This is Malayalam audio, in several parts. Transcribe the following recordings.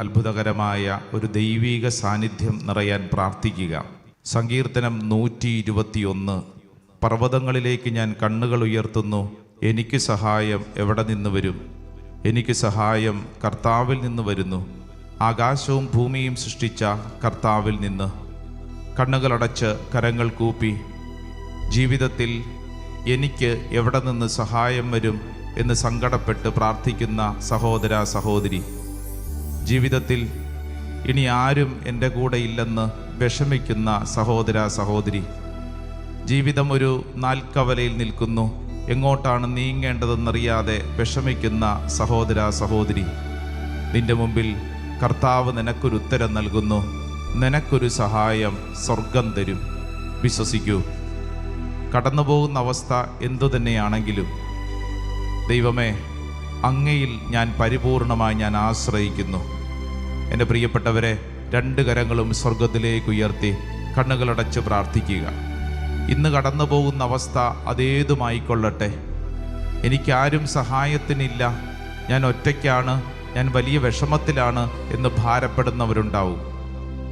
അത്ഭുതകരമായ ഒരു ദൈവീക സാന്നിധ്യം നിറയാൻ പ്രാർത്ഥിക്കുക. സങ്കീർത്തനം നൂറ്റി ഇരുപത്തിയൊന്ന് പർവതങ്ങളിലേക്ക് ഞാൻ കണ്ണുകൾ ഉയർത്തുന്നു. എനിക്ക് സഹായം എവിടെ നിന്ന് വരും? എനിക്ക് സഹായം കർത്താവിൽ നിന്ന് വരുന്നു. ആകാശവും ഭൂമിയും സൃഷ്ടിച്ച കർത്താവിൽ നിന്ന് കണ്ണുകളടച്ച് കരങ്ങൾ കൂപ്പി ജീവിതത്തിൽ എനിക്ക് എവിടെ നിന്ന് സഹായം വരും എന്ന് സങ്കടപ്പെട്ട് പ്രാർത്ഥിക്കുന്ന സഹോദര സഹോദരി. ജീവിതത്തിൽ ഇനി ആരും എന്റെ കൂടെ ഇല്ലെന്ന് വിഷമിക്കുന്ന സഹോദര സഹോദരി. ജീവിതം ഒരു നാൽക്കവലയിൽ നിൽക്കുന്നു. എങ്ങോട്ടാണ് നീങ്ങേണ്ടതെന്നറിയാതെ വിഷമിക്കുന്ന സഹോദര സഹോദരി. നിന്റെ മുമ്പിൽ കർത്താവ് നിനക്കൊരു ഉത്തരം നൽകുന്നു. നിനക്കൊരു സഹായം സ്വർഗം തരും. വിശ്വസിക്കൂ. കടന്നുപോകുന്ന അവസ്ഥ എന്തു തന്നെയാണെങ്കിലും ദൈവമേ അങ്ങയിൽ ഞാൻ പരിപൂർണമായി ഞാൻ ആശ്രയിക്കുന്നു. എന്റെ പ്രിയപ്പെട്ടവരെ രണ്ട് കരങ്ങളും സ്വർഗത്തിലേക്ക് ഉയർത്തി കണ്ണുകളടച്ച് പ്രാർത്ഥിക്കുക. ഇന്ന് കടന്നു പോകുന്ന അവസ്ഥ അതേതുമായിക്കൊള്ളട്ടെ. എനിക്കാരും സഹായത്തിനില്ല. ഞാൻ ഒറ്റയ്ക്കാണ്. ഞാൻ വലിയ വിഷമത്തിലാണ് എന്ന് ഭാരപ്പെടുന്നവരുണ്ടാവും.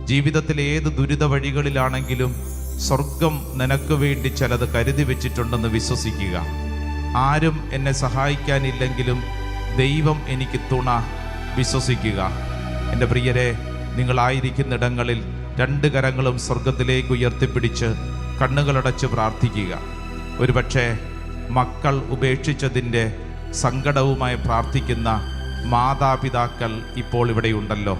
ജീവിതത്തിലെ ഏത് ദുരിത വഴികളിലാണെങ്കിലും സ്വർഗം നിനക്ക് വേണ്ടി ചിലത് കരുതി വെച്ചിട്ടുണ്ടെന്ന് വിശ്വസിക്കുക. ആരും എന്നെ സഹായിക്കാനില്ലെങ്കിലും ദൈവം എനിക്ക് തുണ വിശ്വസിക്കുക. എന്റെ പ്രിയരെ നിങ്ങളായിരിക്കുന്നിടങ്ങളിൽ രണ്ട് കരങ്ങളും സ്വർഗത്തിലേക്ക് ഉയർത്തിപ്പിടിച്ച് കണ്ണുകളടച്ച് പ്രാർത്ഥിക്കുക. ഒരുപക്ഷെ മക്കൾ ഉപേക്ഷിച്ചതിന്റെ സങ്കടവുമായി പ്രാർത്ഥിക്കുന്ന മാതാപിതാക്കൾ ഇപ്പോൾ ഇവിടെയുണ്ടല്ലോ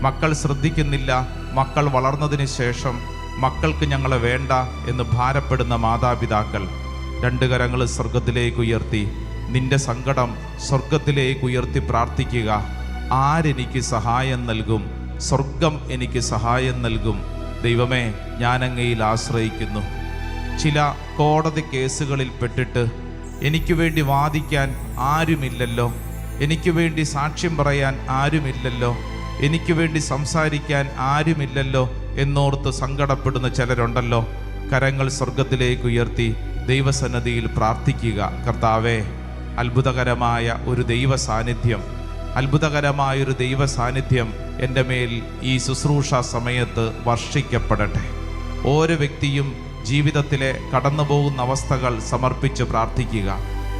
മക്കൾ ശ്രദ്ധിക്കുന്നില്ല മക്കൾ വളർന്നതിന് ശേഷം മക്കൾക്ക് ഞങ്ങളെ വേണ്ട എന്ന് ഭാരപ്പെടുന്ന മാതാപിതാക്കൾ രണ്ട് കരങ്ങൾ സ്വർഗത്തിലേക്ക് ഉയർത്തി നിന്റെ സങ്കടം സ്വർഗത്തിലേക്ക് ഉയർത്തി പ്രാർത്ഥിക്കുക. ആരെനിക്ക് സഹായം നൽകും? സ്വർഗം എനിക്ക് സഹായം നൽകും. ദൈവമേ ഞാനങ്ങയിൽ ആശ്രയിക്കുന്നു. ചില കോടതി കേസുകളിൽ പെട്ടിട്ട് എനിക്ക് വേണ്ടി വാദിക്കാൻ ആരുമില്ലല്ലോ. എനിക്ക് വേണ്ടി സാക്ഷ്യം പറയാൻ ആരുമില്ലല്ലോ. എനിക്ക് വേണ്ടി സംസാരിക്കാൻ ആരുമില്ലല്ലോ എന്നോർത്ത് സങ്കടപ്പെടുന്ന ചിലരുണ്ടല്ലോ. കരങ്ങൾ സ്വർഗത്തിലേക്ക് ഉയർത്തി ദൈവസന്നദ്ധിയിൽ പ്രാർത്ഥിക്കുക. കർത്താവേ അത്ഭുതകരമായ ഒരു ദൈവ സാന്നിധ്യം അത്ഭുതകരമായൊരു ദൈവ സാന്നിധ്യം എന്റെ മേൽ ഈ ശുശ്രൂഷ സമയത്ത് വർഷിക്കപ്പെടട്ടെ. ഓരോ വ്യക്തിയും ജീവിതത്തിലെ കടന്നുപോകുന്ന അവസ്ഥകൾ സമർപ്പിച്ച് പ്രാർത്ഥിക്കുക.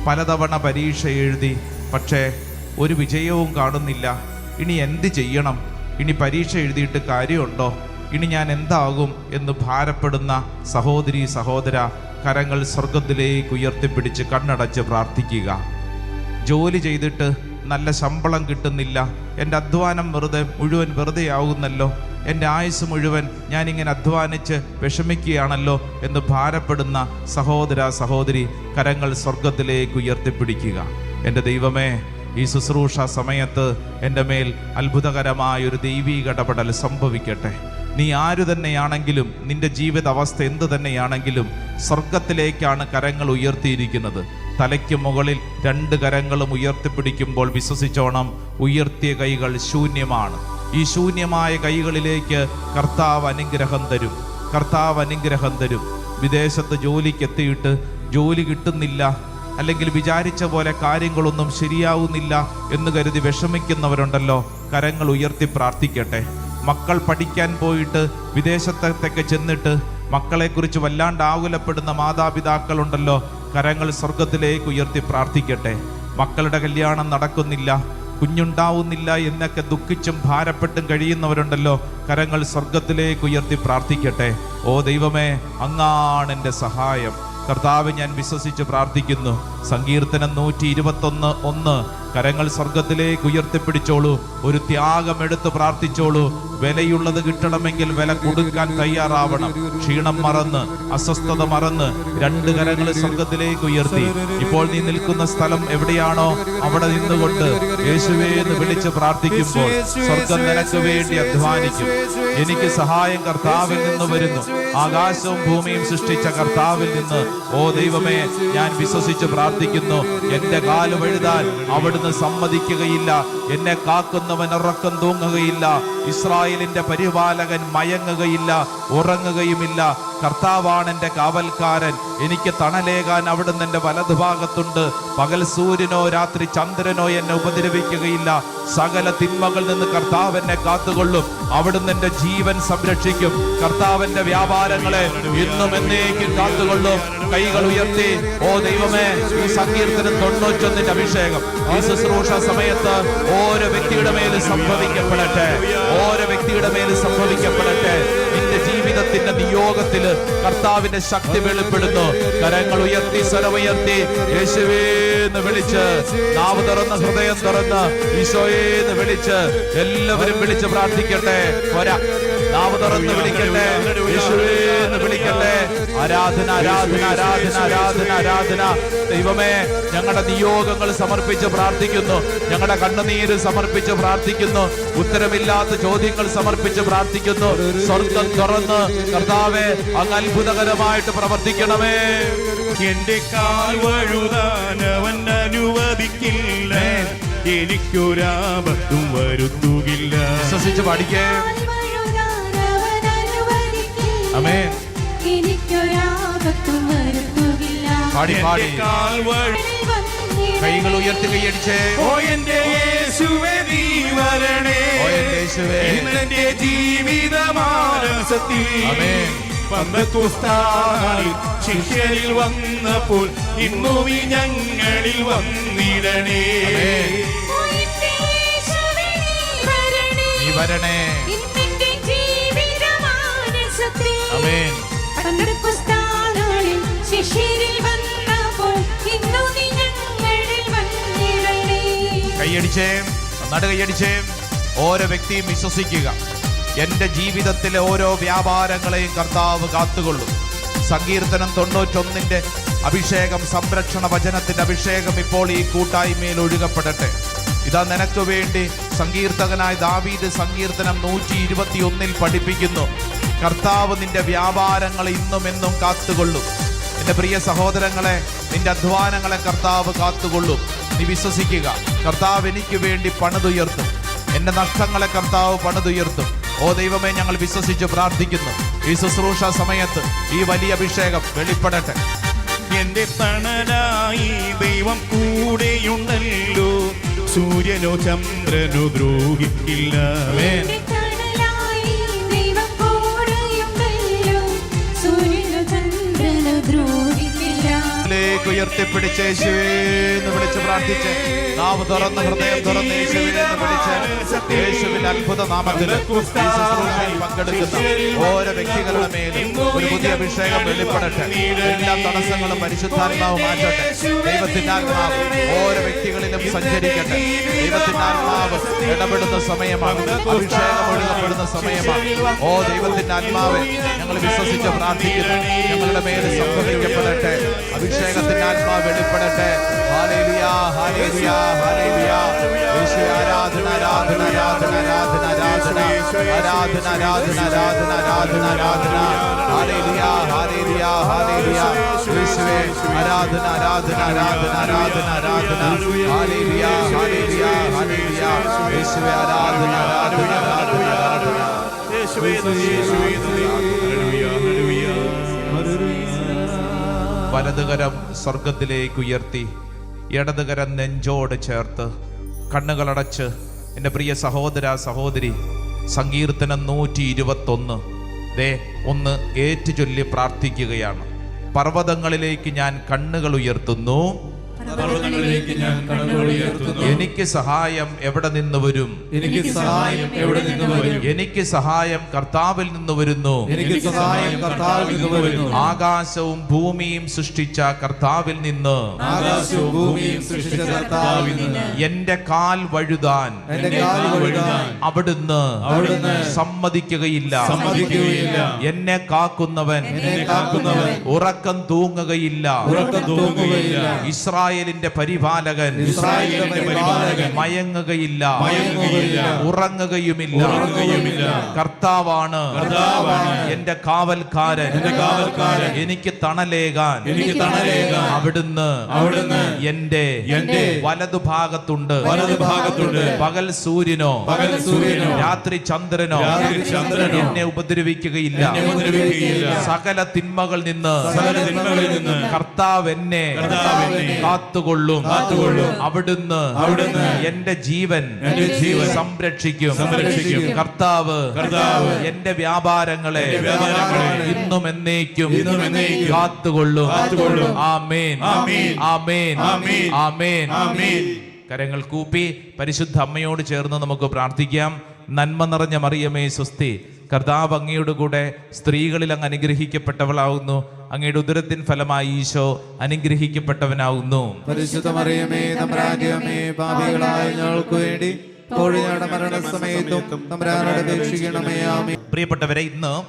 പലതവണ പരീക്ഷ എഴുതി പക്ഷേ ഒരു വിജയവും കാണുന്നില്ല. ഇനി എന്ത് ചെയ്യണം? ഇനി പരീക്ഷ എഴുതിയിട്ട് കാര്യമുണ്ടോ? ഇനി ഞാൻ എന്താകും എന്ന് ഭാരപ്പെടുന്ന സഹോദരി സഹോദര കരങ്ങൾ സ്വർഗത്തിലേക്ക് ഉയർത്തിപ്പിടിച്ച് കണ്ണടച്ച് പ്രാർത്ഥിക്കുക. ജോലി ചെയ്തിട്ട് നല്ല ശമ്പളം കിട്ടുന്നില്ല. എന്റെ അധ്വാനം വെറുതെ മുഴുവൻ വെറുതെ ആവുന്നല്ലോ. എന്റെ ആയുസ് മുഴുവൻ ഞാനിങ്ങനെ അധ്വാനിച്ച് വിഷമിക്കുകയാണല്ലോ എന്ന് ഭാരപ്പെടുന്ന സഹോദര സഹോദരി കരങ്ങൾ സ്വർഗത്തിലേക്ക് ഉയർത്തിപ്പിടിക്കുക. എന്റെ ദൈവമേ ഈ ശുശ്രൂഷ സമയത്ത് എന്റെ മേൽ അത്ഭുതകരമായ ഒരു ദൈവീക ഇടപെടൽ സംഭവിക്കട്ടെ. നീ ആരു തന്നെയാണെങ്കിലും നിന്റെ ജീവിത അവസ്ഥ എന്തു തന്നെയാണെങ്കിലും സ്വർഗത്തിലേക്കാണ് കരങ്ങൾ ഉയർത്തിയിരിക്കുന്നത്. തലയ്ക്ക് മുകളിൽ രണ്ട് കരങ്ങളും ഉയർത്തിപ്പിടിക്കുമ്പോൾ വിശ്വസിച്ചോണം ഉയർത്തിയ കൈകൾ ശൂന്യമാണ്. ഈ ശൂന്യമായ കൈകളിലേക്ക് കർത്താവ് അനുഗ്രഹം തരും. കർത്താവ് അനുഗ്രഹം തരും. വിദേശത്ത് ജോലിക്കെത്തിയിട്ട് ജോലി കിട്ടുന്നില്ല. അല്ലെങ്കിൽ വിചാരിച്ച പോലെ കാര്യങ്ങളൊന്നും ശരിയാവുന്നില്ല എന്ന് കരുതി വിഷമിക്കുന്നവരുണ്ടല്ലോ. കരങ്ങൾ ഉയർത്തി പ്രാർത്ഥിക്കട്ടെ. മക്കൾ പഠിക്കാൻ പോയിട്ട് വിദേശത്തേക്ക് ചെന്നിട്ട് മക്കളെക്കുറിച്ച് വല്ലാണ്ട് ആകുലപ്പെടുന്ന മാതാപിതാക്കളുണ്ടല്ലോ. കരങ്ങൾ സ്വർഗത്തിലേക്ക് ഉയർത്തി പ്രാർത്ഥിക്കട്ടെ. മക്കളുടെ കല്യാണം നടക്കുന്നില്ല. കുഞ്ഞുണ്ടാവുന്നില്ല എന്നൊക്കെ ദുഃഖിച്ചും ഭാരപ്പെട്ടും കഴിയുന്നവരുണ്ടല്ലോ. കരങ്ങൾ സ്വർഗത്തിലേക്ക് ഉയർത്തി പ്രാർത്ഥിക്കട്ടെ. ഓ ദൈവമേ അങ്ങാണ് എന്റെ സഹായം. കർത്താവ് ഞാൻ വിശ്വസിച്ച് പ്രാർത്ഥിക്കുന്നു. സങ്കീർത്തനം നൂറ്റി ഇരുപത്തൊന്ന് ഒന്ന്. കരങ്ങൾ സ്വർഗത്തിലേക്ക് ഉയർത്തിപ്പിടിച്ചോളൂ. ഒരു ത്യാഗം എടുത്ത് പ്രാർത്ഥിച്ചോളൂ. വിലയുള്ളത് കിട്ടണമെങ്കിൽ വില കൊടുക്കാൻ തയ്യാറാവണം. ക്ഷീണം മറന്ന് അസ്വസ്ഥത മറന്ന് രണ്ട് കരങ്ങൾ സ്വർഗത്തിലേക്ക് ഉയർത്തി. ഇപ്പോൾ നീ നിൽക്കുന്ന സ്ഥലം എവിടെയാണോ അവിടെ നിന്നുകൊണ്ട് യേശുവേ എന്ന് വിളിച്ച് പ്രാർത്ഥിക്കുമ്പോൾ സ്വർഗം നിനക്ക് വേണ്ടി അധ്വാനിക്കും. എനിക്ക് സഹായം കർത്താവിൽ നിന്ന് വരുന്നു. ആകാശവും ഭൂമിയും സൃഷ്ടിച്ച കർത്താവിൽ നിന്ന് ഓ ദൈവമേ ഞാൻ വിശ്വസിച്ച് പ്രാർത്ഥിക്കുന്നു. എന്റെ കാൽ വഴുതാൻ അവിടുന്ന് സമ്മതിക്കുകയില്ല. എന്നെ കാക്കുന്നവൻ ഉറക്കം തൂങ്ങുകയില്ല. ഇസ്രായേലിന്റെ പരിപാലകൻ മയങ്ങുകയില്ല ഉറങ്ങുകയുമില്ല. കർത്താവാണ് എന്റെ കാവൽക്കാരൻ. എനിക്ക് തണലേകാൻ അവിടുന്ന് എന്റെ വലതുഭാഗത്തുണ്ട് പകൽ സൂര്യനോ രാത്രി ചന്ദ്രനോ എന്നെ ഉപദ്രവിക്കുകയില്ല. സകല തിന്മകളിൽ നിന്ന് കർത്താവ് എന്നെ കാത്തുകൊള്ളും. അവിടുന്ന് എന്റെ ജീവൻ സംരക്ഷിക്കും. കർത്താവിന്റെ വ്യാപാരങ്ങളെ ഇന്നും എന്നേക്കും കാത്തുകൊള്ളും. കൈകൾ ഉയർത്തി ഓ ദൈവമേ ഈ സങ്കീർത്തനം തൊണ്ണൂറ്റൊന്നിന്റെ അഭിഷേകം. ഈ ശുശ്രൂഷ സമയത്ത് ഓരോ വ്യക്തിയുടെ മേലും സംഭവിക്കപ്പെടട്ടെ. ഓരോ വ്യക്തിയുടെ മേലും സംഭവിക്കപ്പെടട്ടെ. നിന്റെ ജീവിതത്തിന്റെ നിയോഗത്തിൽ കർത്താവിന്റെ ശക്തി വെളിപ്പെടുന്നു. കരങ്ങൾ ഉയർത്തി സ്വരമുയർത്തി യേശുവേന്ന് വിളിച്ച് നാവ് തുറന്ന് ഹൃദയം തുറന്ന് ഈശോയേന്ന് വിളിച്ച് എല്ലാവരും വിളിച്ച് പ്രാർത്ഥിക്കട്ടെ. പോരാ. നാവ് തുറന്ന് വിളിക്കട്ടെ. യേശുവേന്ന് വിളിക്കട്ടെ. ആരാധന ആരാധന ആരാധന ആരാധന ആരാധന. ദൈവമേ ഞങ്ങളുടെ നിയോഗങ്ങൾ സമർപ്പിച്ച് പ്രാർത്ഥിക്കുന്നു. ഞങ്ങളുടെ കണ്ണുനീര് സമർപ്പിച്ച് പ്രാർത്ഥിക്കുന്നു. ഉത്തരമില്ലാത്ത ചോദ്യങ്ങൾ സമർപ്പിച്ച് പ്രാർത്ഥിക്കുന്നു. സ്വർഗം തുറന്ന് കർത്താവെ അങ്ങ് അത്ഭുതകരമായിട്ട് പ്രവർത്തിക്കണമേ. എന്റെ കാൽ വഴുതാൻ അവൻ അനുവദിക്കില്ല എനിക്കൊരാപത്തും വരുത്തുകില്ല. വിശ്വസിച്ച് പഠിക്കേ. വരുത്തുകില്ല പാടി പാടി. കൈകൾ ഉയർത്തി കൈയടിച്ചേ ഓ എന്റെ യേശുവേ നീ വരണേ. ഓ എന്റെ യേശുവേ. ഇന്നെന്റെ ജീവിതമാനസത്തിൽ ആമേൻ. പന്തക്കുസ്താനിൽ ശിഷ്യരിൽ വന്നപ്പോൾ ഇന്നു നീ ഞങ്ങളിൽ വന്നിടണേ. നീ വരണേ. കൈയടിച്ചേ നന്നായിട്ട് കൈയടിച്ചേ. ഓരോ വ്യക്തിയും വിശ്വസിക്കുക. എന്റെ ജീവിതത്തിലെ ഓരോ വ്യാപാരങ്ങളെയും കർത്താവ് കാത്തുകൊള്ളും. സങ്കീർത്തനം തൊണ്ണൂറ്റൊന്നിന്റെ അഭിഷേകം സംരക്ഷണ വചനത്തിന്റെ അഭിഷേകം ഇപ്പോൾ ഈ കൂട്ടായ്മയിൽ ഒഴുകപ്പെടട്ടെ. ഇതാ നിനക്ക് വേണ്ടി സങ്കീർത്തകനായ ദാവീദ് സങ്കീർത്തനം നൂറ്റി ഇരുപത്തി ഒന്നിൽ പഠിപ്പിക്കുന്നു. കർത്താവ് നിന്റെ വ്യാപാരങ്ങൾ ഇന്നും എന്നും കാത്തുകൊള്ളും. എന്റെ പ്രിയ സഹോദരങ്ങളെ നിന്റെ അധ്വാനങ്ങളെ കർത്താവ് കാത്തുകൊള്ളും. നീ വിശ്വസിക്കുക കർത്താവ് എനിക്ക് വേണ്ടി പണിതുയർത്തും. എന്റെ നഷ്ടങ്ങളെ കർത്താവ് പണിതുയർത്തും. ഓ ദൈവമേ ഞങ്ങൾ വിശ്വസിച്ച് പ്രാർത്ഥിക്കുന്നു. ഈ ശുശ്രൂഷ സമയത്ത് ഈ വലിയ അഭിഷേകം വെളിപ്പെടട്ടെ. എന്റെ തണലായി ദൈവം കൂടെയുണ്ടല്ലോ. സൂര്യനോ ചന്ദ്രനോ ദ്രോഹിക്കില്ല. ലേക്ക് ഉയർത്തിപ്പിടിച്ച് യേശുവേ എന്ന് വിളിച്ച് പ്രാർത്ഥിച്ച് നാവ് തുറന്ന് ഹൃദയം തുറന്ന് യേശുവിന്റെ അത്ഭുത നാമത്തിൽ പങ്കെടുക്കുന്ന ഓരോ വ്യക്തികളുടെ മേലും ഒരു പുതിയ അഭിഷേകം വെളിപ്പെടട്ടെ. എല്ലാ തടസ്സങ്ങളും പരിശുദ്ധാത്മാവ് മാറ്റട്ടെ. ദൈവത്തിന്റെ ആത്മാവ് ഓരോ വ്യക്തികളിലും സഞ്ചരിക്കട്ടെ. ദൈവത്തിന്റെ ആത്മാവ് ഇടപെടുന്ന സമയമാണ്. അഭിഷേകം ഒഴുകപ്പെടുന്ന സമയമാണ്. ഓ ദൈവത്തിന്റെ ആത്മാവ് ഞങ്ങൾ വിശ്വസിച്ച് പ്രാർത്ഥിക്കുന്നു. ഞങ്ങളുടെ മേൽ സംഭവിക്കപ്പെടട്ടെ. അഭിഷേകത്തിന്റെ ആത്മാവ് വെളിപ്പെടട്ടെ ആരാധന ആരാധന ആരാധന ആരാധന ആരാധന ആരാധന ആരാധന ആരാധന ആരാധന ആരാധന ഹാലേലുയ ഹാലേലുയ ഹാലേലുയ യേശുവേ ആരാധന ആരാധന ആരാധന ആരാധന ആരാധന ഹാലേലുയ ഹാലേലുയ ഹാലേലുയ യേശുവേ ആരാധന ആരാധന ആരാധന ആരാധന യേശുവേ യേശുവേ. ഹല്ലേലൂയ, ഹല്ലേലൂയ. വലതുകരം സ്വർഗത്തിലേക്ക് ഉയർത്തി ഇടതുകരം നെഞ്ചോട് ചേർത്ത് കണ്ണുകളടച്ച് എന്റെ പ്രിയ സഹോദര സഹോദരി സങ്കീർത്തനം നൂറ്റി ഇരുപത്തൊന്ന് ദേ ഒന്ന് ഏറ്റുചൊല്ലി പ്രാർത്ഥിക്കുകയാണ്. പർവതങ്ങളിലേക്ക് ഞാൻ കണ്ണുകൾ ഉയർത്തുന്നു. പർവതങ്ങളിലേക്ക് ഞാൻ ഉയർത്തുന്നു. എനിക്ക് സഹായം എവിടെ നിന്ന് വരും? എനിക്ക് സഹായം എവിടെ നിന്ന് വരും? എനിക്ക് സഹായം കർത്താവിൽ നിന്ന് വരുന്നു. എനിക്ക് സഹായം കർത്താവിൽ നിന്ന് വരുന്നു. ആകാശവും ഭൂമിയും സൃഷ്ടിച്ച കർത്താവിൽ നിന്ന്. ആകാശവും ഭൂമിയും സൃഷ്ടിച്ച കർത്താവിൽ നിന്ന്. എന്റെ കാൽ വഴുതാൻ എന്റെ കാൽ വഴുതാൻ. അവിടുന്ന് അവിടുന്ന് സമ്മതിക്കുകയില്ല. സമ്മതിക്കുകയില്ല. എന്നെ കാക്കുന്നവൻ എന്നെ കാക്കുന്നവൻ. ഉറക്കം തൂങ്ങുകയില്ല. ഉറക്കം തൂങ്ങുകയില്ല. ഇസ്രായേൽ ഇസ്രായേലിന്റെ പരിപാലകൻ. മയങ്ങുകയില്ല. ഉറങ്ങുകയുമില്ല. കർത്താവാണ്. എന്റെ കാവൽക്കാരൻ. എനിക്ക് തണലേകാൻ. അവിടുന്ന് അവിടുന്ന് എന്റെ വലതുഭാഗത്തുണ്ട്. വലതുഭാഗത്തുണ്ട്. പകൽ സൂര്യനോ പകൽ സൂര്യനോ രാത്രി ചന്ദ്രനോ എന്നെ ഉപദ്രവിക്കുകയില്ല. എന്നെ ഉപദ്രവിക്കുകയില്ല. സകല തിന്മകൾ നിന്ന് സകല തിന്മകളിൽ നിന്ന് കർത്താവ് എന്നെ കർത്താവ് എന്നെ കാത്തുകൊള്ളും കാത്തുകൊള്ളും. അവിടുന്ന് അവിടുന്ന് എന്റെ ജീവൻ എന്റെ ജീവൻ സംരക്ഷിക്കും സംരക്ഷിക്കും. കർത്താവ് കർത്താവ് എന്റെ വ്യാപാരങ്ങളെ ഇന്നും എന്നേക്കും ഇന്നും എന്നേക്കും കാത്തുകൊള്ളും കാത്തുകൊള്ളും. ആമേൻ ആമേൻ. ആമേൻ ആമേൻ. ആമേൻ ആമേൻ. കരങ്ങൾ കൂപ്പി പരിശുദ്ധ അമ്മയോട് ചേർന്ന് നമുക്ക് പ്രാർത്ഥിക്കാം നന്മ നിറഞ്ഞ മറിയമേ സ്വസ്തി കർത്താവ് അങ്ങയുടെ കൂടെ സ്ത്രീകളിൽ അങ്ങ് അനുഗ്രഹിക്കപ്പെട്ടവളാവുന്നു. അങ്ങയുടെ ഉദരത്തിൻ ഫലമായി ഈശോ അനുഗ്രഹിക്കപ്പെട്ടവനാവുന്നു. പാപികളായ ഞങ്ങൾക്ക് വേണ്ടി പ്രിയപ്പെട്ടവരെ ഇന്ന്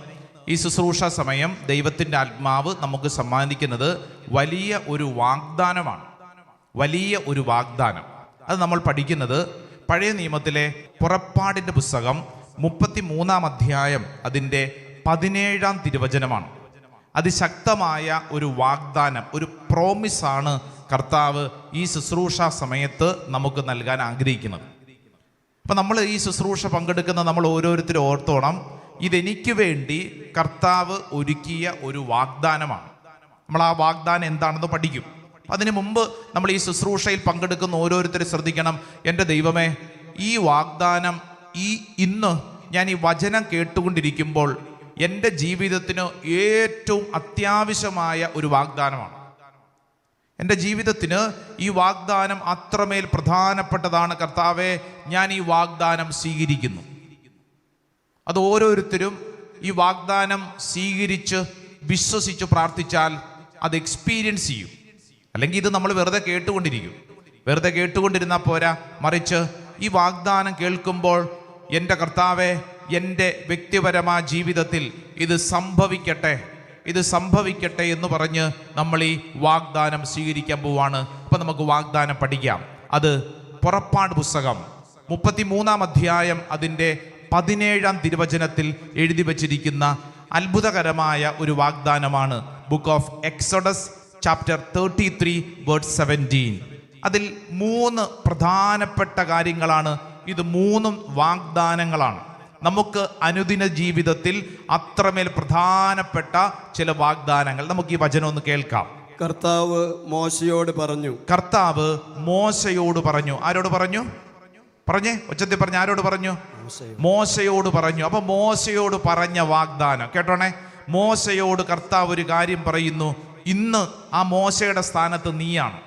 ഈ ശുശ്രൂഷ സമയം ദൈവത്തിന്റെ ആത്മാവ് നമുക്ക് സമ്മാനിക്കുന്നത് വലിയ ഒരു വാഗ്ദാനമാണ്. വലിയ ഒരു വാഗ്ദാനം. അത് നമ്മൾ പഠിക്കുന്നത് പഴയ നിയമത്തിലെ പുറപ്പാടിന്റെ പുസ്തകം മുപ്പത്തി മൂന്നാം അധ്യായം അതിന്റെ പതിനേഴാം തിരുവചനമാണ്. അതിശക്തമായ ഒരു വാഗ്ദാനം ഒരു പ്രോമിസാണ് കർത്താവ് ഈ ശുശ്രൂഷ സമയത്ത് നമുക്ക് നൽകാൻ ആഗ്രഹിക്കുന്നത്. അപ്പം നമ്മൾ ഈ ശുശ്രൂഷ പങ്കെടുക്കുന്ന നമ്മൾ ഓരോരുത്തരും ഓർത്തോണം ഇതെനിക്ക് വേണ്ടി കർത്താവ് ഒരുക്കിയ ഒരു വാഗ്ദാനമാണ്. നമ്മൾ ആ വാഗ്ദാനം എന്താണെന്ന് പഠിക്കും. അതിനു മുമ്പ് നമ്മൾ ഈ ശുശ്രൂഷയിൽ പങ്കെടുക്കുന്ന ഓരോരുത്തരും ശ്രദ്ധിക്കണം എന്റെ ദൈവമേ ഈ വാഗ്ദാനം ഈ ഇന്ന് ഞാൻ ഈ വചനം കേട്ടുകൊണ്ടിരിക്കുമ്പോൾ എന്റെ ജീവിതത്തിന് ഏറ്റവും അത്യാവശ്യമായ ഒരു വാഗ്ദാനമാണ്. എന്റെ ജീവിതത്തിന് ഈ വാഗ്ദാനം അത്രമേൽ പ്രധാനപ്പെട്ടതാണ് കർത്താവെ ഞാൻ ഈ വാഗ്ദാനം സ്വീകരിക്കുന്നു. അത് ഓരോരുത്തരും ഈ വാഗ്ദാനം സ്വീകരിച്ച് വിശ്വസിച്ച് പ്രാർത്ഥിച്ചാൽ അത് എക്സ്പീരിയൻസ് ചെയ്യും. അല്ലെങ്കിൽ ഇത് നമ്മൾ വെറുതെ കേട്ടുകൊണ്ടിരിക്കും. വെറുതെ കേട്ടുകൊണ്ടിരുന്നാൽ പോരാ മറിച്ച് ഈ വാഗ്ദാനം കേൾക്കുമ്പോൾ എന്റെ കർത്താവെ എന്റെ വ്യക്തിപരമായ ജീവിതത്തിൽ ഇത് സംഭവിക്കട്ടെ ഇത് സംഭവിക്കട്ടെ എന്ന് പറഞ്ഞ് നമ്മൾ ഈ വാഗ്ദാനം സ്വീകരിക്കാൻ പോവാണ്. അപ്പം നമുക്ക് വാഗ്ദാനം പഠിക്കാം. അത് പുറപ്പാട് പുസ്തകം മുപ്പത്തിമൂന്നാം അധ്യായം അതിന്റെ പതിനേഴാം തിരുവചനത്തിൽ എഴുതി വച്ചിരിക്കുന്ന അത്ഭുതകരമായ ഒരു വാഗ്ദാനമാണ്. Book of Exodus chapter thirty three word seventeen അതിൽ മൂന്ന് പ്രധാനപ്പെട്ട കാര്യങ്ങളാണ് ഇത് മൂന്നും വാഗ്ദാനങ്ങളാണ്. നമുക്ക് അനുദിന ജീവിതത്തിൽ അത്രമേൽ പ്രധാനപ്പെട്ട ചില വാഗ്ദാനങ്ങൾ. നമുക്ക് ഈ വചനം ഒന്ന് കേൾക്കാം. കർത്താവ് മോശയോട് പറഞ്ഞു. കർത്താവ് മോശയോട് പറഞ്ഞു. ആരോട് പറഞ്ഞു? പറഞ്ഞേ ഉച്ചത്തിൽ പറഞ്ഞു ആരോട് പറഞ്ഞു? മോശയോട് പറഞ്ഞു. അപ്പൊ മോശയോട് പറഞ്ഞ വാഗ്ദാനം. കേട്ടോണേ? മോശയോട് കർത്താവ് ഒരു കാര്യം പറയുന്നു. ഇന്ന് ആ മോശയുടെ സ്ഥാനത്ത് നീയാണ്.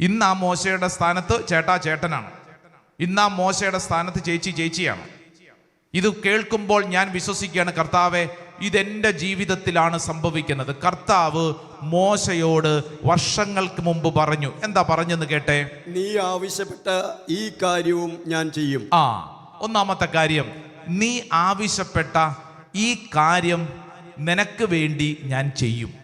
ഇന്ന് ആ മോശയുടെ സ്ഥാനത്ത് ചേട്ടാ ചേട്ടനാണ്. ഇന്ന് മോശയുടെ സ്ഥാനത്ത് ചേച്ചി ചേച്ചിയാണ് ഇത് കേൾക്കുമ്പോൾ ഞാൻ വിശ്വസിക്കുകയാണ് കർത്താവെ ഇതെന്റെ ജീവിതത്തിലാണ് സംഭവിക്കുന്നത്. കർത്താവ് മോശയോട് വർഷങ്ങൾക്ക് മുമ്പ് പറഞ്ഞു. എന്താ പറഞ്ഞെന്ന് കേട്ടെ? നീ ആവശ്യപ്പെട്ട ഈ കാര്യവും ഞാൻ ചെയ്യും. ആ ഒന്നാമത്തെ കാര്യം നീ ആവശ്യപ്പെട്ട ഈ കാര്യം നിനക്ക് വേണ്ടി ഞാൻ ചെയ്യും.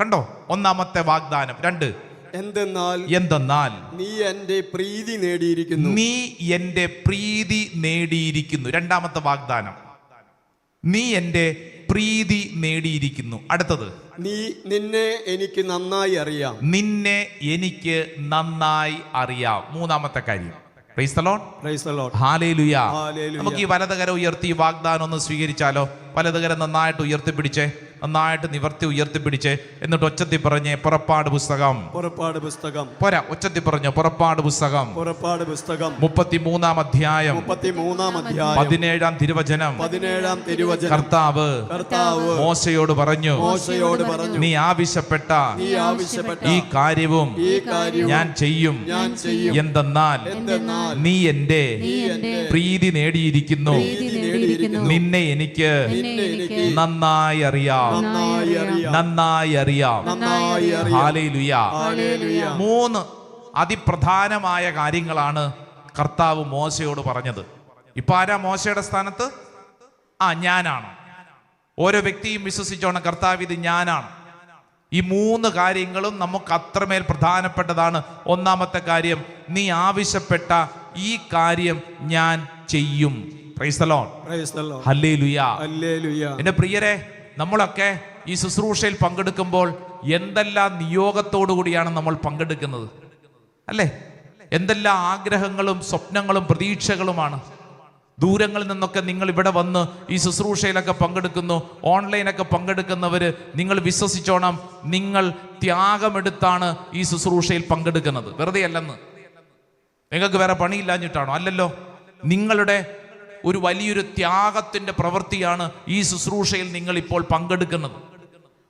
കണ്ടോ? ഒന്നാമത്തെ വാഗ്ദാനം. രണ്ട് എന്തെന്നാൽ എന്തെന്നാൽ നീ എന്റെ പ്രീതി നേടിയിരിക്കുന്നു. നീ എന്റെ പ്രീതി നേടിയിരിക്കുന്നു. രണ്ടാമത്തെ വാഗ്ദാനം. നീ എന്റെ പ്രീതി നേടിയിരിക്കുന്നു. അടുത്തത്. നീ നിന്നെ എനിക്ക് നന്നായി അറിയാം. നിന്നെ എനിക്ക് നന്നായി അറിയാം. മൂന്നാമത്തെ കാര്യം. നമുക്ക് ഈ വലതുകര ഉയർത്തി വാഗ്ദാനം ഒന്ന് സ്വീകരിച്ചാലോ? വലതുകര നന്നായിട്ട് ഉയർത്തിപ്പിടിച്ചേ. നന്നായിട്ട് നിവർത്തി ഉയർത്തിപ്പിടിച്ച് എന്നിട്ട് ഒച്ചത്തി പറഞ്ഞേ പുറപ്പാട് പുസ്തകം. പുറപ്പാട് പുസ്തകം. പോരാ ഒച്ചത്തി പറഞ്ഞു പുറപ്പാട് പുസ്തകം. പുറപ്പാട് പുസ്തകം. മുപ്പത്തിമൂന്നാം അധ്യായം. മുപ്പത്തിമൂന്നാം അധ്യായം. പതിനേഴാം തിരുവചനം. പതിനേഴാം തിരുവചനം. കർത്താവ് കർത്താവ് മോശയോട് പറഞ്ഞു. മോശയോട് പറഞ്ഞു. നീ ആവശ്യപ്പെട്ട നീ ആവശ്യപ്പെട്ട ഈ കാര്യവും ഈ കാര്യവും ഞാൻ ചെയ്യും. ഞാൻ ചെയ്യും. എന്തെന്നാൽ നീ എന്റെ പ്രീതി നേടിയിരിക്കുന്നു. നിന്നെ എനിക്ക് നിന്നെ എനിക്ക് നന്നായി അറിയാം. നന്നായി അറിയാം. നന്നായി അറിയാം. നന്നായി അറിയാം. ഹാലേലുയ. ഹല്ലേലൂയ. മൂന്ന് അതിപ്രധാനമായ കാര്യങ്ങളാണ് കർത്താവ് മോശയോട് പറഞ്ഞത്. ഇപ്പൊ ആരാ മോശയുടെ സ്ഥാനത്ത്? ആ ഞാനാണ്. ഓരോ വ്യക്തിയും വിശ്വസിച്ചോണം കർത്താവ് ഇത് ഞാനാണ്. ഈ മൂന്ന് കാര്യങ്ങളും നമുക്ക് അത്രമേൽ പ്രധാനപ്പെട്ടതാണ്. ഒന്നാമത്തെ കാര്യം നീ ആവശ്യപ്പെട്ട ഈ കാര്യം ഞാൻ ചെയ്യും. എന്റെ പ്രിയരെ നമ്മളൊക്കെ ഈ ശുശ്രൂഷയിൽ പങ്കെടുക്കുമ്പോൾ എന്തെല്ലാം നിയോഗത്തോടു കൂടിയാണ് നമ്മൾ പങ്കെടുക്കുന്നത്? അല്ലേ? എന്തെല്ലാം ആഗ്രഹങ്ങളും സ്വപ്നങ്ങളും പ്രതീക്ഷകളുമാണ്? ദൂരങ്ങളിൽ നിന്നൊക്കെ നിങ്ങൾ ഇവിടെ വന്ന് ഈ ശുശ്രൂഷയിലൊക്കെ പങ്കെടുക്കുന്നു ഓൺലൈനൊക്കെ പങ്കെടുക്കുന്നവര് നിങ്ങൾ വിശ്വസിച്ചോണം നിങ്ങൾ ത്യാഗമെടുത്താണ് ഈ ശുശ്രൂഷയിൽ പങ്കെടുക്കുന്നത്. വെറുതെ അല്ലെന്ന് നിങ്ങൾക്ക് വേറെ പണിയില്ലാഞ്ഞിട്ടാണോ? അല്ലല്ലോ. നിങ്ങളുടെ ഒരു വലിയൊരു ത്യാഗത്തിന്റെ പ്രവൃത്തിയാണ് ഈ ശുശ്രൂഷയിൽ നിങ്ങൾ ഇപ്പോൾ പങ്കെടുക്കുന്നത്.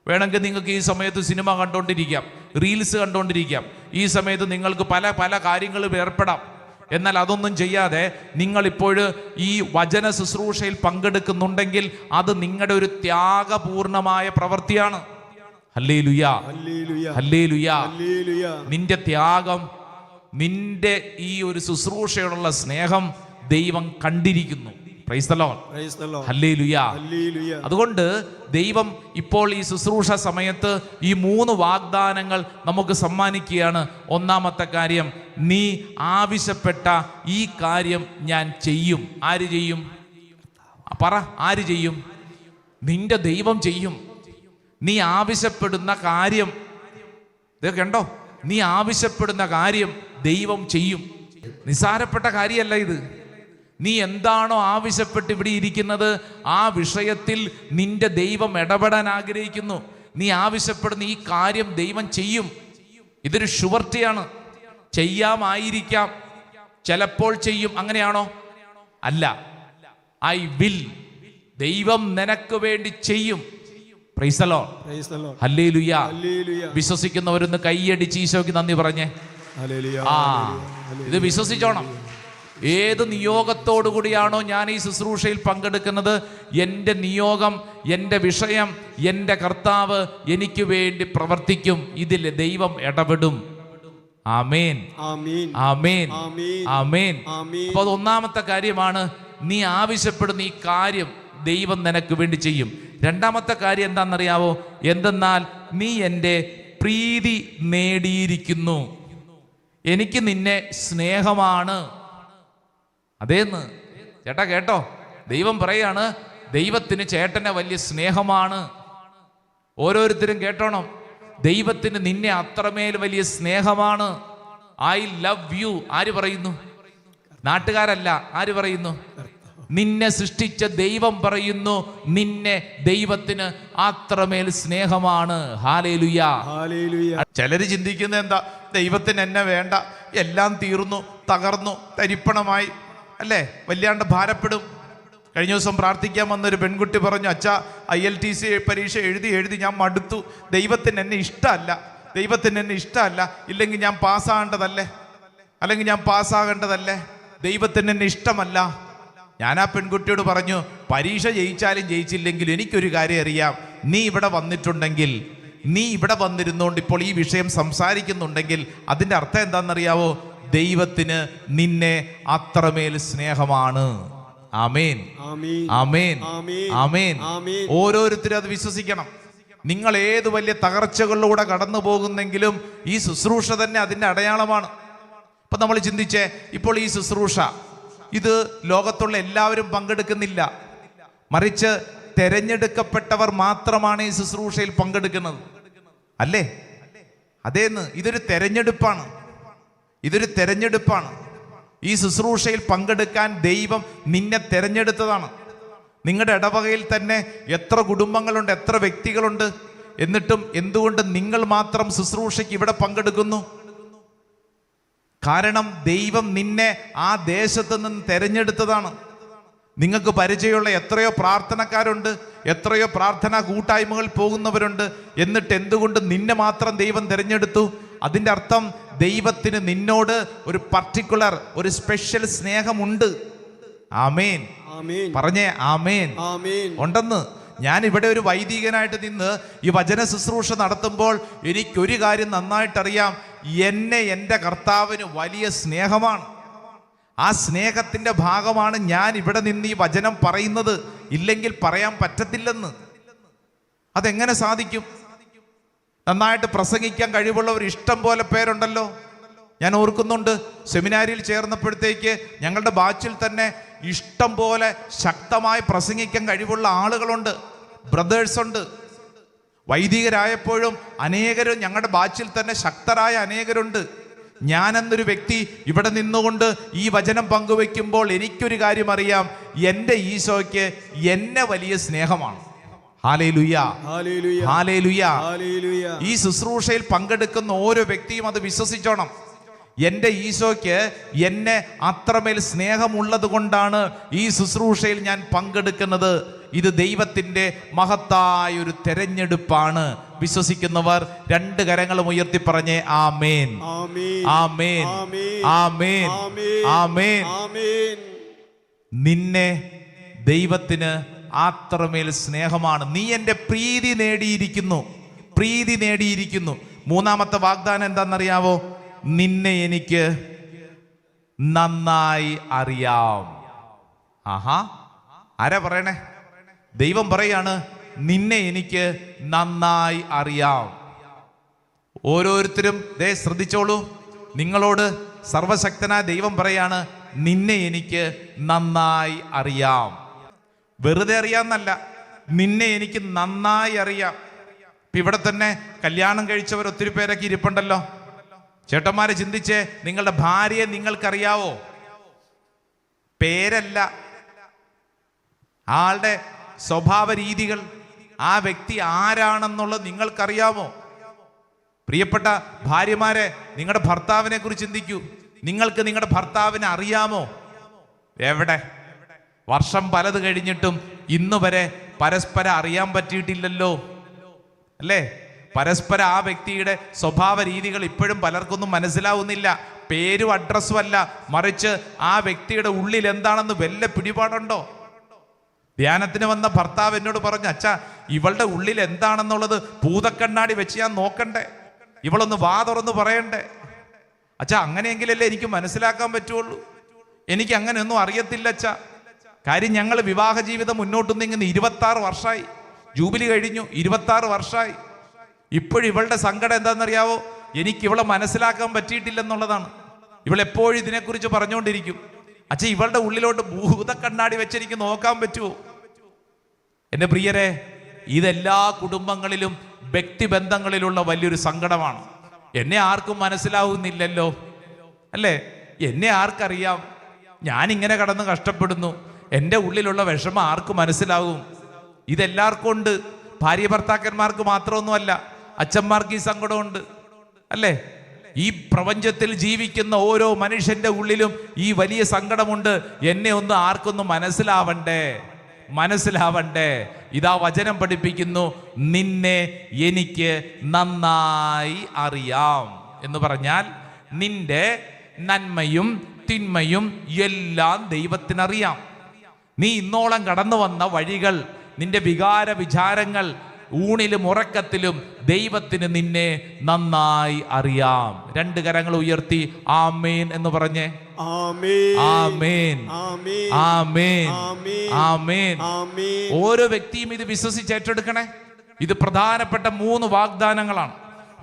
വേണമെങ്കിൽ നിങ്ങൾക്ക് ഈ സമയത്ത് സിനിമ കണ്ടുകൊണ്ടിരിക്കാം റീൽസ് കണ്ടുകൊണ്ടിരിക്കാം ഈ സമയത്ത് നിങ്ങൾക്ക് പല പല കാര്യങ്ങളും ഏർപ്പെടാം. എന്നാൽ അതൊന്നും ചെയ്യാതെ നിങ്ങളിപ്പോൾ ഈ വചന ശുശ്രൂഷയിൽ പങ്കെടുക്കുന്നുണ്ടെങ്കിൽ അത് നിങ്ങളുടെ ഒരു ത്യാഗപൂർണമായ പ്രവൃത്തിയാണ്. നിന്റെ ത്യാഗം നിന്റെ ഈ ഒരു ശുശ്രൂഷയോടുള്ള സ്നേഹം ദൈവം കണ്ടിരിക്കുന്നു. അതുകൊണ്ട് ദൈവം ഇപ്പോൾ ഈ ശുശ്രൂഷ സമയത്ത് ഈ മൂന്ന് വാഗ്ദാനങ്ങൾ നമുക്ക് സമ്മാനിക്കുകയാണ്. ഒന്നാമത്തെ കാര്യം നീ ആവശ്യപ്പെട്ട ഈ കാര്യം ഞാൻ ചെയ്യും. ആര് ചെയ്യും? പറ ആര് ചെയ്യും? നിന്റെ ദൈവം ചെയ്യും. നീ ആവശ്യപ്പെടുന്ന കാര്യം. ഇതൊക്കെ കണ്ടോ? നീ ആവശ്യപ്പെടുന്ന കാര്യം ദൈവം ചെയ്യും. നിസാരപ്പെട്ട കാര്യമല്ല ഇത്. നീ എന്താണോ ആവശ്യപ്പെട്ട് ഇവിടെ ഇരിക്കുന്നത് ആ വിഷയത്തിൽ നിന്റെ ദൈവം ഇടപെടാൻ ആഗ്രഹിക്കുന്നു. നീ ആവശ്യപ്പെടുന്ന ഈ കാര്യം ദൈവം ചെയ്യും. ഇതൊരു ഷുവർട്ടിയാണ്. ചെയ്യാമായിരിക്കാം. ചിലപ്പോൾ ചെയ്യും. അങ്ങനെയാണോ? അല്ല. I will. ദൈവം നിനക്ക് വേണ്ടി ചെയ്യും. പ്രൈസലോ. ഹല്ലേലുയാ. വിശ്വസിക്കുന്നവരൊന്ന് കൈയടിച്ച് ഈശോയ്ക്ക് നന്ദി പറഞ്ഞേ. ആ ഇത് വിശ്വസിച്ചോണം. ഏത് നിയോഗത്തോടു കൂടിയാണോ ഞാൻ ഈ ശുശ്രൂഷയിൽ പങ്കെടുക്കുന്നത് എന്റെ നിയോഗം എന്റെ വിഷയം എന്റെ കർത്താവ് എനിക്ക് വേണ്ടി പ്രവർത്തിക്കും. ഇതിൽ ദൈവം ഇടപെടും. ആമേൻ. ആമേൻ. ആമേൻ. ആമേൻ. ആമേൻ. അപ്പൊ അത് ഒന്നാമത്തെ കാര്യമാണ് നീ ആവശ്യപ്പെടുന്ന ഈ കാര്യം ദൈവം നിനക്ക് വേണ്ടി ചെയ്യും. രണ്ടാമത്തെ കാര്യം എന്താണെന്നറിയാവോ? എന്തെന്നാൽ നീ എന്റെ പ്രീതി നേടിയിരിക്കുന്നു. എനിക്ക് നിന്നെ സ്നേഹമാണ്. അതേന്ന്? ചേട്ടാ കേട്ടോ. ദൈവം പറയാണ് ദൈവത്തിന് ചേട്ടനെ വലിയ സ്നേഹമാണ്. ഓരോരുത്തരും കേട്ടോണം. ദൈവത്തിന് നിന്നെ അത്രമേൽ വലിയ സ്നേഹമാണ്. I love you. ആര് പറയുന്നു? നാട്ടുകാരല്ല ആര് പറയുന്നു? നിന്നെ സൃഷ്ടിച്ച ദൈവം പറയുന്നു നിന്നെ ദൈവത്തിന് അത്രമേൽ സ്നേഹമാണ്. ചിലര് ചിന്തിക്കുന്നത് എന്താ? ദൈവത്തിന് എന്നെ വേണ്ട. എല്ലാം തീർന്നു തകർന്നു തരിപ്പണമായി. അല്ലേ? വല്ലാണ്ട് ഭാരപ്പെടും. കഴിഞ്ഞ ദിവസം പ്രാർത്ഥിക്കാൻ വന്നൊരു പെൺകുട്ടി പറഞ്ഞു അച്ഛ ഐ എൽ ടി സി പരീക്ഷ എഴുതി എഴുതി ഞാൻ മടുത്തു. ദൈവത്തിന് എന്നെ ഇഷ്ടമല്ല. ദൈവത്തിന് എന്നെ ഇഷ്ടമല്ല. ഇല്ലെങ്കിൽ ഞാൻ പാസ്സാകേണ്ടതല്ലേ? അല്ലെങ്കിൽ ഞാൻ പാസ്സാകേണ്ടതല്ലേ? ദൈവത്തിന് എന്നെ ഇഷ്ടമല്ല. ഞാൻ ആ പെൺകുട്ടിയോട് പറഞ്ഞു പരീക്ഷ ജയിച്ചാലും ജയിച്ചില്ലെങ്കിലും എനിക്കൊരു കാര്യം അറിയാം. നീ ഇവിടെ വന്നിട്ടുണ്ടെങ്കിൽ നീ ഇവിടെ വന്നിരുന്നുകൊണ്ട് ഇപ്പോൾ ഈ വിഷയം സംസാരിക്കുന്നുണ്ടെങ്കിൽ അതിന്റെ അർത്ഥം എന്താണെന്നറിയാവോ? ദൈവത്തിന് നിന്നെ അത്രമേൽ സ്നേഹമാണ്. ആമേൻ. ആമേൻ. ആമേൻ. ഓരോരുത്തരും അത് വിശ്വസിക്കണം. നിങ്ങൾ ഏത് വലിയ തകർച്ചകളിലൂടെ കടന്നു പോകുന്നെങ്കിലും ഈ ശുശ്രൂഷ തന്നെ അതിന്റെ അടയാളമാണ്. ഇപ്പം നമ്മൾ ചിന്തിച്ചേ ഇപ്പോൾ ഈ ശുശ്രൂഷ ഇത് ലോകത്തുള്ള എല്ലാവരും പങ്കെടുക്കുന്നില്ല. മറിച്ച് തെരഞ്ഞെടുക്കപ്പെട്ടവർ മാത്രമാണ് ഈ ശുശ്രൂഷയിൽ പങ്കെടുക്കുന്നത്. അല്ലേ? അതേന്ന് ഇതൊരു തെരഞ്ഞെടുപ്പാണ്. ഇതൊരു തെരഞ്ഞെടുപ്പാണ്. ഈ ശുശ്രൂഷയിൽ പങ്കെടുക്കാൻ ദൈവം നിന്നെ തെരഞ്ഞെടുത്തതാണ്. നിങ്ങളുടെ ഇടവകയിൽ തന്നെ എത്ര കുടുംബങ്ങളുണ്ട് എത്ര വ്യക്തികളുണ്ട് എന്നിട്ടും എന്തുകൊണ്ട് നിങ്ങൾ മാത്രം ശുശ്രൂഷയ്ക്ക് ഇവിടെ പങ്കെടുക്കുന്നു? കാരണം ദൈവം നിന്നെ ആ ദേശത്ത് നിന്ന് തെരഞ്ഞെടുത്തതാണ്. നിങ്ങൾക്ക് പരിചയമുള്ള എത്രയോ പ്രാർത്ഥനക്കാരുണ്ട് എത്രയോ പ്രാർത്ഥനാ കൂട്ടായ്മകൾ പോകുന്നവരുണ്ട് എന്നിട്ട് എന്തുകൊണ്ട് നിന്നെ മാത്രം ദൈവം തിരഞ്ഞെടുത്തു? അതിന്റെ അർത്ഥം ദൈവത്തിന് നിന്നോട് ഒരു പർട്ടിക്കുലർ ഒരു സ്പെഷ്യൽ സ്നേഹമുണ്ട്. ആമേൻ. പറഞ്ഞേ ആമേൻ. ഉണ്ടെന്ന്. ഞാൻ ഇവിടെ ഒരു വൈദികനായിട്ട് നിന്ന് ഈ വചന ശുശ്രൂഷ നടത്തുമ്പോൾ എനിക്കൊരു കാര്യം നന്നായിട്ടറിയാം. എന്നെ എന്റെ കർത്താവിന് വലിയ സ്നേഹമാണ്. ആ സ്നേഹത്തിന്റെ ഭാഗമാണ് ഞാൻ ഇവിടെ നിന്ന് ഈ വചനം പറയുന്നത്. ഇല്ലെങ്കിൽ പറയാൻ പറ്റത്തില്ലെന്ന്. അതെങ്ങനെ സാധിക്കും? നന്നായിട്ട് പ്രസംഗിക്കാൻ കഴിവുള്ളവർ ഇഷ്ടം പോലെ പേരുണ്ടല്ലോ. ഞാൻ ഓർക്കുന്നുണ്ട് സെമിനാരിയിൽ ചേർന്നപ്പോഴത്തേക്ക് ഞങ്ങളുടെ ബാച്ചിൽ തന്നെ ഇഷ്ടം പോലെ ശക്തമായി പ്രസംഗിക്കാൻ കഴിവുള്ള ആളുകളുണ്ട് ബ്രദേഴ്സ് ഉണ്ട്. വൈദികരായപ്പോഴും അനേകരും ഞങ്ങളുടെ ബാച്ചിൽ തന്നെ ശക്തരായ അനേകരുണ്ട്. ഞാനെന്നൊരു വ്യക്തി ഇവിടെ നിന്നുകൊണ്ട് ഈ വചനം പങ്കുവെക്കുമ്പോൾ എനിക്കൊരു കാര്യം അറിയാം എന്റെ ഈശോയ്ക്ക് എന്നെ വലിയ സ്നേഹമാണ്. ഈ ശുശ്രൂഷയിൽ പങ്കെടുക്കുന്ന ഓരോ വ്യക്തിയും അത് വിശ്വസിച്ചോണം. എന്റെ ഈശോയ്ക്ക് എന്നെ അത്രമേൽ സ്നേഹമുള്ളത് കൊണ്ടാണ് ഈ ശുശ്രൂഷയിൽ ഞാൻ പങ്കെടുക്കുന്നത്. ഇത് ദൈവത്തിന്റെ മഹത്തായ ഒരു തെരഞ്ഞെടുപ്പാണ്. വിശ്വസിക്കുന്നവർ രണ്ട് കരങ്ങളും ഉയർത്തി പറഞ്ഞേ ആമേൻ. ആമേൻ. ആമേൻ. ആമേൻ. ആമേൻ. ആമേൻ. ആമേൻ. ആമേൻ. നിന്നെ ദൈവത്തിന് അത്രമേൽ സ്നേഹമാണ്. നീ എന്റെ പ്രീതി നേടിയിരിക്കുന്നു. പ്രീതി നേടിയിരിക്കുന്നു. മൂന്നാമത്തെ വാഗ്ദാനം എന്താണെന്നറിയാവോ? നിന്നെ എനിക്ക് നന്നായി അറിയാം. ആഹാ. ആരാ പറയണേ? ദൈവം പറയാണ് നിന്നെ എനിക്ക് നന്നായി അറിയാം. ഓരോരുത്തരും ദേ ശ്രദ്ധിച്ചോളൂ. നിങ്ങളോട് സർവശക്തനായ ദൈവം പറയാണ് നിന്നെ എനിക്ക് നന്നായി അറിയാം. വെറുതെ അറിയാമെന്നല്ല നിന്നെ എനിക്ക് നന്നായി അറിയാം. ഇപ്പൊ ഇവിടെ തന്നെ കല്യാണം കഴിച്ചവർ ഒത്തിരി പേരൊക്കെ ഇരിപ്പുണ്ടല്ലോ. ചേട്ടന്മാരെ ചിന്തിച്ചേ നിങ്ങളുടെ ഭാര്യയെ നിങ്ങൾക്കറിയാവോ? പേരല്ല. ആളുടെ സ്വഭാവ രീതികൾ ആ വ്യക്തി ആരാണെന്നുള്ളത് നിങ്ങൾക്കറിയാമോ? പ്രിയപ്പെട്ട ഭാര്യമാരെ നിങ്ങളുടെ ഭർത്താവിനെ കുറിച്ച് ചിന്തിക്കൂ. നിങ്ങൾക്ക് നിങ്ങളുടെ ഭർത്താവിനെ അറിയാമോ? എവിടെ? വർഷം പലത് കഴിഞ്ഞിട്ടും ഇന്ന് വരെ പരസ്പരം അറിയാൻ പറ്റിയിട്ടില്ലല്ലോ. അല്ലേ? പരസ്പരം ആ വ്യക്തിയുടെ സ്വഭാവ രീതികൾ ഇപ്പോഴും പലർക്കൊന്നും മനസ്സിലാവുന്നില്ല. പേരും അഡ്രസ്സും അല്ല. മറിച്ച് ആ വ്യക്തിയുടെ ഉള്ളിൽ എന്താണെന്ന് വല്ല പിടിപാടുണ്ടോ? ധ്യാനത്തിന് വന്ന ഭർത്താവ് എന്നോട് പറഞ്ഞു അച്ഛാ ഇവളുടെ ഉള്ളിൽ എന്താണെന്നുള്ളത് പൂതക്കണ്ണാടി വെച്ച് ഞാൻ നോക്കണ്ടേ. ഇവളൊന്ന് വാ തുറന്ന് പറയണ്ടേ. അച്ഛാ അങ്ങനെയെങ്കിലല്ലേ എനിക്ക് മനസ്സിലാക്കാൻ പറ്റുള്ളൂ. എനിക്ക് അങ്ങനെയൊന്നും അറിയത്തില്ല അച്ഛാ. കാര്യം ഞങ്ങൾ വിവാഹ ജീവിതം മുന്നോട്ട് നീങ്ങുന്ന ഇരുപത്തി ആറ് വർഷമായി. ജൂബിലി കഴിഞ്ഞു ഇരുപത്തി ആറ് വർഷമായി. ഇപ്പോഴും ഇവളുടെ സങ്കടം എന്താണെന്നറിയാവോ? എനിക്ക് ഇവളെ മനസ്സിലാക്കാൻ പറ്റിയിട്ടില്ലെന്നുള്ളതാണ്. ഇവൾ എപ്പോഴും ഇതിനെക്കുറിച്ച് പറഞ്ഞുകൊണ്ടിരിക്കും. അച്ഛൻ ഇവളുടെ ഉള്ളിലോട്ട് ഭൂത കണ്ണാടി വെച്ചെനിക്ക് നോക്കാൻ പറ്റുമോ? എന്റെ പ്രിയരെ ഇതെല്ലാ കുടുംബങ്ങളിലും വ്യക്തിബന്ധങ്ങളിലുള്ള വലിയൊരു സങ്കടമാണ്. എന്നെ ആർക്കും മനസ്സിലാവുന്നില്ലല്ലോ. അല്ലേ? എന്നെ ആർക്കറിയാം? ഞാനിങ്ങനെ കടന്ന് കഷ്ടപ്പെടുന്നു. എന്റെ ഉള്ളിലുള്ള വിഷമം ആർക്ക് മനസ്സിലാവും ഇതെല്ലാവർക്കും ഉണ്ട് ഭാര്യ ഭർത്താക്കന്മാർക്ക് മാത്രമൊന്നുമല്ല അച്ഛന്മാർക്ക് ഈ സങ്കടമുണ്ട്. അല്ലേ? ഈ പ്രപഞ്ചത്തിൽ ജീവിക്കുന്ന ഓരോ മനുഷ്യന്റെ ഉള്ളിലും ഈ വലിയ സങ്കടമുണ്ട്. എന്നെ ഒന്ന് ആർക്കൊന്നും മനസ്സിലാവണ്ടേ? മനസ്സിലാവണ്ടേ? ഇതാ വചനം പഠിപ്പിക്കുന്നു നിന്നെ എനിക്ക് നന്നായി അറിയാം എന്ന് പറഞ്ഞാൽ നിന്റെ നന്മയും തിന്മയും എല്ലാം ദൈവത്തിനറിയാം. നീ ഇന്നോളം കടന്നു വന്ന വഴികൾ നിന്റെ വികാര വിചാരങ്ങൾ ഊണിലും ഉറക്കത്തിലും ദൈവത്തിന് നിന്നെ നന്നായി അറിയാം. രണ്ട് കരങ്ങൾ ഉയർത്തി ആമേൻ എന്ന് പറഞ്ഞേ. ആമേൻ. ആമേൻ. ആമേൻ. ഓരോ വ്യക്തിയും ഇത് വിശ്വസിച്ച് ഏറ്റെടുക്കണേ. ഇത് പ്രധാനപ്പെട്ട മൂന്ന് വാഗ്ദാനങ്ങളാണ്.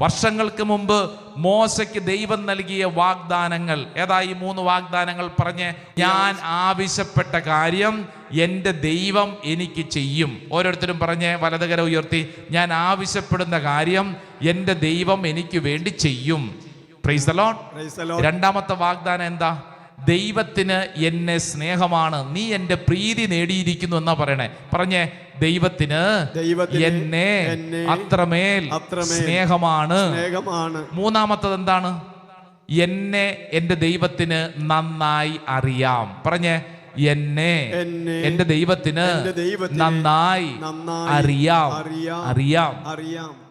വർഷങ്ങൾക്ക് മുമ്പ് മോശയ്ക്ക് ദൈവം നൽകിയ വാഗ്ദാനങ്ങൾ. ഏതായി ഈ മൂന്ന് വാഗ്ദാനങ്ങൾ പറഞ്ഞ്? ഞാൻ ആവശ്യപ്പെട്ട കാര്യം എന്റെ ദൈവം എനിക്ക് ചെയ്യും. ഓരോരുത്തരും പറഞ്ഞ് വലതുകര ഉയർത്തി ഞാൻ ആവശ്യപ്പെടുന്ന കാര്യം എന്റെ ദൈവം എനിക്ക് വേണ്ടി ചെയ്യും. പ്രൈസ്. രണ്ടാമത്തെ വാഗ്ദാനം എന്താ? ദൈവത്തിന് എന്നെ സ്നേഹമാണ്. നീ എന്റെ പ്രീതി നേടിയിരിക്കുന്നു എന്നാ പറയണേ. പറഞ്ഞേ ദൈവത്തിന് എന്നെ അത്രമേൽ സ്നേഹമാണ്. മൂന്നാമത്തത് എന്താണ്? എന്നെ എന്റെ ദൈവത്തിന് നന്നായി അറിയാം. പറഞ്ഞേ എന്നെ എന്റെ എന്റെ ദൈവത്തിന് നന്നായി അറിയാം. അറിയാം. അറിയാം.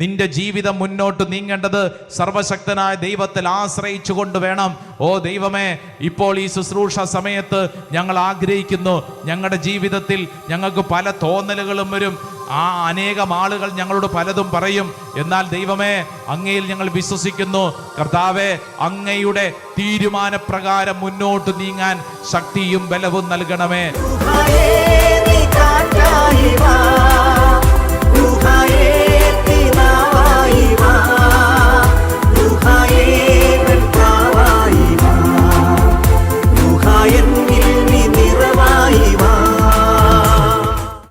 നിന്റെ ജീവിതം മുന്നോട്ട് നീങ്ങേണ്ടത് സർവശക്തനായ ദൈവത്തിൽ ആശ്രയിച്ചുകൊണ്ട് വേണം. ഓ ദൈവമേ ഇപ്പോൾ ഈ ശുശ്രൂഷ സമയത്ത് ഞങ്ങൾ ആഗ്രഹിക്കുന്നു. ഞങ്ങളുടെ ജീവിതത്തിൽ ഞങ്ങൾക്ക് പല തോന്നലുകളും വരും. ആ അനേകം ആളുകൾ ഞങ്ങളോട് പലതും പറയും. എന്നാൽ ദൈവമേ അങ്ങയിൽ ഞങ്ങൾ വിശ്വസിക്കുന്നു. കർത്താവെ അങ്ങയുടെ തീരുമാനപ്രകാരം മുന്നോട്ട് നീങ്ങാൻ ശക്തിയും ബലവും നൽകണമേ. Ruhaye